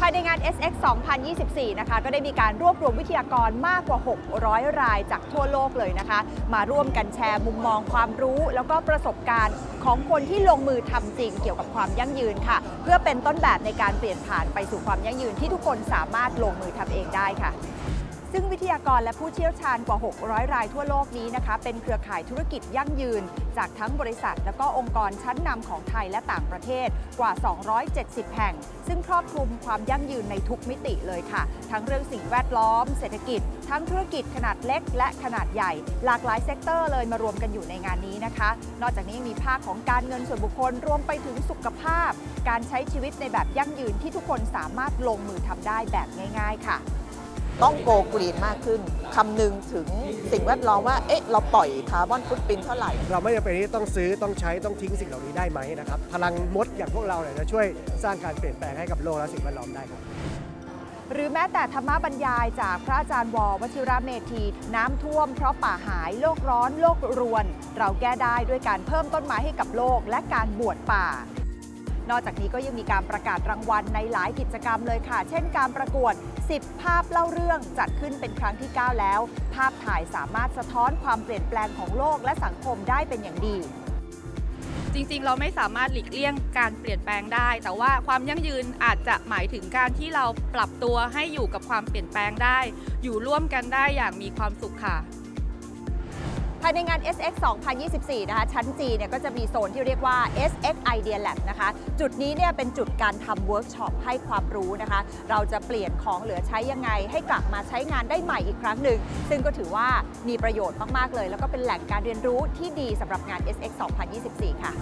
ภายในงาน SX 2024 นะคะ ก็ได้มีการรวบรวมวิทยากรมากกว่า 600 รายจากทั่วโลกเลยนะคะ มาร่วมกันแชร์มุมมองความรู้ แล้วก็ประสบการณ์ของคนที่ลงมือทำจริงเกี่ยวกับความยั่งยืนค่ะ เพื่อเป็นต้นแบบในการเปลี่ยนผ่านไปสู่ความยั่งยืนที่ทุกคนสามารถลงมือทำเองได้ค่ะ ซึ่งวิทยากรและผู้เชี่ยวชาญกว่า 600 รายทั่วโลกนี้นะคะ เป็นเครือข่ายธุรกิจยั่งยืน จากทั้งบริษัท และก็องค์กรชั้นนำของไทยและต่างประเทศกว่า 270 แห่ง ซึ่งครอบคลุมความยั่งยืนในทุกมิติเลยค่ะ ทั้งเรื่องสิ่งแวดล้อม เศรษฐกิจ ทั้งธุรกิจขนาดเล็ก และขนาดใหญ่ หลากหลายเซกเตอร์เลยมารวมกันอยู่ในงานนี้นะคะ นอกจากนี้ยังมีภาคของการเงินส่วนบุคคลรวมไปถึงสุขภาพ การใช้ชีวิตในแบบยั่งยืนที่ทุกคนสามารถลงมือทำได้แบบง่าย ๆ ค่ะ ต้องโกกรีนมากขึ้นคำนึงถึงสิ่งแวดล้อมว่าเอ๊ะเราปล่อยคาร์บอนฟุตปรินเท่าไหร่ เราไม่จำเป็นที่ต้องซื้อต้องใช้ต้องทิ้งสิ่งเหล่านี้ได้ไหมนะครับ พลังมดอย่างพวกเราเนี่ยจะช่วยสร้างการเปลี่ยนแปลงให้กับโลกและสิ่งแวดล้อมได้ครับหรือแม้แต่ธรรมบรรยายจากพระอาจารย์ววชิระเมธี น้ำท่วมเพราะป่าหายโลกร้อนโลกรวน เราแก้ได้ด้วยการเพิ่มต้นไม้ให้กับโลกและการบวชป่า นอกจากนี้ก็ยังมีการประกาศรางวัลในหลายกิจกรรมเลยค่ะ เช่นการประกวด 10 ภาพเล่าเรื่องจัดขึ้นเป็นครั้งที่ 9 แล้ว ภาพถ่ายสามารถสะท้อนความเปลี่ยนแปลงของโลกและสังคมได้เป็นอย่างดีจริงๆ เราไม่สามารถหลีกเลี่ยงการเปลี่ยนแปลงได้ แต่ว่าความยั่งยืนอาจจะหมายถึงการที่เราปรับตัวให้อยู่กับความเปลี่ยนแปลงได้ อยู่ร่วมกันได้อย่างมีความสุขค่ะายในงาน SX 2024 นะคะ ชั้น G เนี่ยก็จะมีโซนที่เรียกว่า SX Idea Lab นะคะ จุดนี้เนี่ยเป็นจุดการทำเวิร์กช็อปให้ความรู้นะคะ เราจะเปลี่ยนของเหลือใช้ยังไง ให้กลับมาใช้งานได้ใหม่อีกครั้งหนึ่ง ซึ่งก็ถือว่ามีประโยชน์มาก ๆ เลย แล้วก็เป็นแหล่งการเรียนรู้ที่ดีสำหรับงาน SX 2024 ค่ะ